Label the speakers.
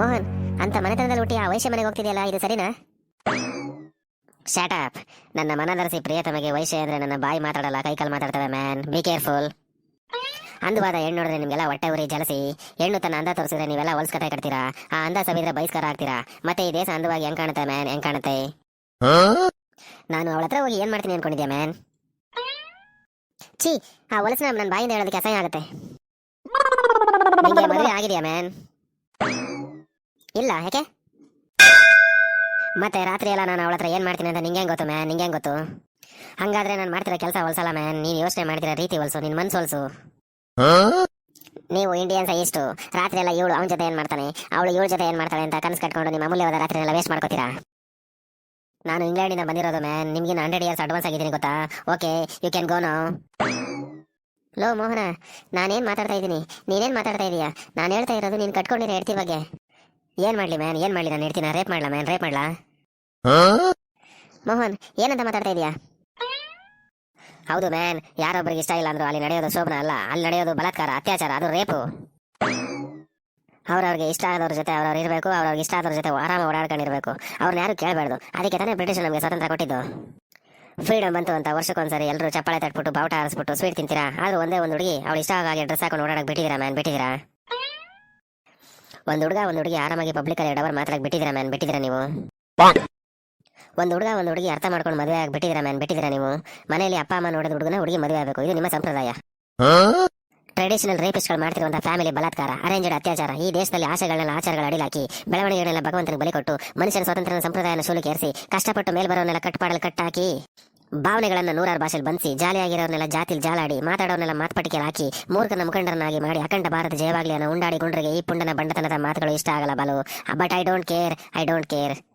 Speaker 1: ಮೋಹನ್, ಅಂತ ಮನೆತನದಲ್ಲಿ ಹುಟ್ಟಿ ಆ ವೈಶ್ಯ ಮನೆಗೆ ಹೋಗ್ತಿದೆಯಲ್ಲ, ಇದು ಸರಿನಾ? ಶಾಟಪ್ ನನ್ನ ಮನದರಸಿ ಪ್ರಿಯತಮಗೆ ವೈಶ್ಯ ಅಂದ್ರೆ ನನ್ನ ಬಾಯಿ ಮಾತಾಡಲ್ಲ ಕೈಕಾಲು ಮಾತಾಡ್ತವೆ ಮ್ಯಾನ್ ಬಿ ಕೇರ್ಫುಲ್ ಅಂದವಾದ ಹೆಣ್ಣು ನೋಡಿದ್ರೆ ನಿಮ್ಗೆಲ್ಲ ಹೊಟ್ಟೆ ಉರಿ, ಜಲಸಿ. ಹೆಣ್ಣು ತನ್ನ ಅಂದ ತೋರಿಸಿದ್ರೆ ನೀವೆಲ್ಲ ಕಥೆ ಕಟ್ತೀರಾ? ಆ ಅಂದ ಸವಿದ್ರೆ ಬೈಸ್ಕರ ಆಗ್ತೀರಾ? ಮತ್ತೆ ಈ ದೇಶ ಅಂದವಾಗಿ ಹೆಂಗ್ ಕಾಣುತ್ತೆ ಮ್ಯಾನ್ ಹೆಂಗ್ ಕಾಣುತ್ತೆ? ನಾನು ಅವಳ ಹತ್ರ ಹೋಗಿ ಏನ್ ಮಾಡ್ತೀನಿ ಅನ್ಕೊಂಡಿದ್ದೆ ಮ್ಯಾನ್ ಛೀ, ಆ ಹೊಲಸಿನ ನನ್ನ ಬಾಯಿಂದ ಹೇಳೋದಕ್ಕೆ ಅಸಹ್ಯ ಆಗುತ್ತೆ. ಆಗಿದೆಯಾ ಮ್ಯಾನ್ ಇಲ್ಲ, ಯಾಕೆ? ಮತ್ತೆ ರಾತ್ರಿ ಎಲ್ಲ ನಾನು ಅವಳ ಹತ್ರ ಏನ್ ಮಾಡ್ತೀನಿ ಅಂತ ನಿಂಗೆ ಗೊತ್ತು, ಮ್ಯಾನ್? ನಿಂಗೆ ಗೊತ್ತು? ಹಂಗಾದ್ರೆ ನಾನು ಮಾಡ್ತಿರೋ ಕೆಲಸ ಹೊಲ್ಸಲ್ಲ, ಮ್ಯಾನ್. ನೀನು ಯೋಚನೆ ಮಾಡ್ತಿರೋ ರೀತಿ ಹೊಲ್ಸು, ನಿನ್ ಮನ್ಸು ಹೊಲ್ಸು. ನೀವು ಇಂಡಿಯನ್ಸ್ ಇಷ್ಟು, ರಾತ್ರಿ ಎಲ್ಲ ಇವಳು ಅವನ ಜೊತೆ ಏನ್ ಮಾಡ್ತಾನೆ? ಅವಳು ಇವಳ ಜೊತೆ ಏನ್ ಮಾಡ್ತಾಳೆ ಅಂತ ಕನಸು ಕಟ್ಕೊಂಡು ನಿಮ್ಮ ಅಮೂಲ್ಯವಾದ ರಾತ್ರಿ ಎಲ್ಲ ವೇಸ್ಟ್ ಮಾಡ್ಕೋತೀರಾ? ನಾನು ಇಂಗ್ಲೆಂಡಿಂದ ಬಂದಿರೋದು, ಮ್ಯಾನ್. ನಿಮ್ಗೆ ಹಂಡ್ರೆಡ್ ಇಯರ್ಸ್ ಅಡ್ವಾನ್ಸ್ ಆಗಿದ್ದೀನಿ, ಗೊತ್ತಾ? Okay you can go no low Mohana, ನಾನೇನ್ ಮಾತಾಡ್ತಾ ಇದ್ದೀನಿ? ನೀನೇನ್ ಮಾತಾಡ್ತಾ ಇದೀಯಾ? ನಾನು ಹೇಳ್ತಾ ಇರೋದು ನೀನ್ ಕಟ್ಕೊಂಡಿರೋ ಹೆಡ್ತಿ ಬಗ್ಗೆ. ಏನ್ ಮಾಡ್ಲಿ ಮ್ಯಾನ್ ಏನ್ ಮಾಡ್ಲಿ? ನಾನು ಹೇಳ್ತೀನಿ. ರೇಪ್ ಮಾಡ್ಲಾ ಮ್ಯಾನ್ ರೇಪ್ ಮಾಡ್ಲಾ? ಮೋಹನ್ ಏನಂತ ಮಾತಾಡ್ತಾ ಇದೀಯಾ? ಹೌದು ಮ್ಯಾನ್ ಯಾರೊಬ್ಬರಿಗೆ ಇಷ್ಟ ಇಲ್ಲ ಅಂದ್ರು ಅಲ್ಲಿ ನಡೆಯೋದು ಶೋಭನ ಅಲ್ಲ. ಅಲ್ಲಿ ನಡೆಯೋದು ಬಲಾತ್ಕಾರ ಅತ್ಯಾಚಾರ ಅದು ರೇಪು ಅವ್ರವ್ರಿಗೆ ಇಷ್ಟ ಆದವ್ರ ಜೊತೆ ಅವ್ರವ್ರು ಇರಬೇಕು ಅವ್ರವ್ರಿಗೆ ಇಷ್ಟ ಆದವ್ರ ಜೊತೆ ಆರಾಮ ಓಡಾಡ್ಕೊಂಡಿರ್ಬೇಕು. ಅವ್ರನ್ನ ಯಾರು ಕೇಳಬಾರ್ದು. ಅದಕ್ಕೆ ತಾನೇ ಬ್ರಿಟಿಷ್ ನಮಗೆ ಸ್ವಾತಂತ್ರ್ಯ ಕೊಟ್ಟಿದ್ದು. ಫ್ರೀಡಮ್ ಬಂತು ಅಂತ ವರ್ಷಕ್ಕೊಂದ್ಸರಿ ಎಲ್ಲರೂ ಚಪ್ಪಾಳೆ ತಟ್ಬಿಟ್ಟು ಬಾವುಟ ಹಾರಿಸ್ಬಿಟ್ಟು ಸ್ವೀಟ್ ತಿಂತೀರಾ? ಆದ್ರೂ ಒಂದೇ ಒಂದು ಹುಡುಗಿ ಅವಳು ಇಷ್ಟ ಆಗಿ ಡ್ರೆಸ್ ಹಾಕೊಂಡು ಓಡಾಡಕ್ಕೆ ಬಿಟ್ಟಿದ್ದೀರಾ ಮ್ಯಾನ್ ಬಿಟ್ಟಿದ್ದೀರಾ? ಒಂದು ಹುಡುಗ, ಒಂದು ಹುಡುಗಿ ಆರಾಮಾಗಿ ಪಬ್ಲಿಕ್ ಅಲ್ಲಿ ಡಬರ್ ಮಾತಾಡಕ್ ಬಿಟ್ಟಿದ್ದೀರಾ ಮ್ಯಾನ್ ಬಿಟ್ಟಿದ್ದೀರಾ ನೀವು? ಒಂದು ಹುಡುಗ, ಒಂದು ಹುಡುಗಿ ಅರ್ಥ ಮಾಡ್ಕೊಂಡು ಮದುವೆ ಆಗಿ ಬಿಟ್ಟಿದ್ದೀರಾ ಮ್ಯಾನ್ ಬಿಟ್ಟಿದ್ದೀರಾ ನೀವು? ಮನೆಯಲ್ಲಿ ಅಪ್ಪ, ಅಮ್ಮ ನೋಡಿದ ಹುಡುಗನ ಹುಡುಗಿ ಮದುವೆ ಆಗಬೇಕು. ಇದು ನಿಮ್ಮ ಸಂಪ್ರದಾಯ. ಟ್ರೆಡಿಷನಲ್ ರೇಪಿಸ್ಟ್ಗಳು ಮಾಡ್ತಿರುವಂತ ಫ್ಯಾಮಿಲಿ ಬಲಾತ್ಕಾರ ಅರೇಂಜ್ಡ್ ಅತ್ಯಾಚಾರ. ಈ ದೇಶದಲ್ಲಿ ಆಶೆಗಳನ್ನೆಲ್ಲ, ಆಚಾರಗಳ ಅಡಿಲಾಕಿ, ಬೆಳವಣಿಗೆಗಳನ್ನೆಲ್ಲ ಭಗವಂತನಿಗೆ ಬಲಿ ಕೊಟ್ಟು ಮನುಷ್ಯನ ಸ್ವಾತಂತ್ರ್ಯದ ಸಂಪ್ರದಾಯನ ಶೂಲಿಕೇರಿಸಿ ಕಷ್ಟಪಟ್ಟು ಮೇಲ್ಬರೋನೆಲ್ಲ ಕಟ್ಪಾಡಲು ಕಟ್ಟಾಕಿ. ಭಾವನೆಗಳನ್ನ ನೂರಾರು ಭಾಷೆಲಿ ಬಂಧಿಸಿ ಜಾಲಿಯಾಗಿರೋರ್ನೆಲ್ಲ ಜಾತಿಲ್ ಜಾಲಾಡಿ, ಮಾತಾಡೋರ್ನೆಲ್ಲ ಮಾತುಪಟ್ಟಿಗೆ ಹಾಕಿ, ಮೂರ್ಖನ ಮುಖಂಡರನ್ನಾಗಿ ಮಾಡಿ ಅಖಂಡ ಭಾರತ ಜಯವಾಗ್ಲಿ ಅನ್ನೋ ಉಂಡಾಡಿ ಗುಂಡ್ರಿಗೆ ಈ ಪುಂಡನ ಬಂಡತನದ ಮಾತುಗಳು ಇಷ್ಟ ಆಗಲ್ಲ ಬಲು. But I don't care I don't care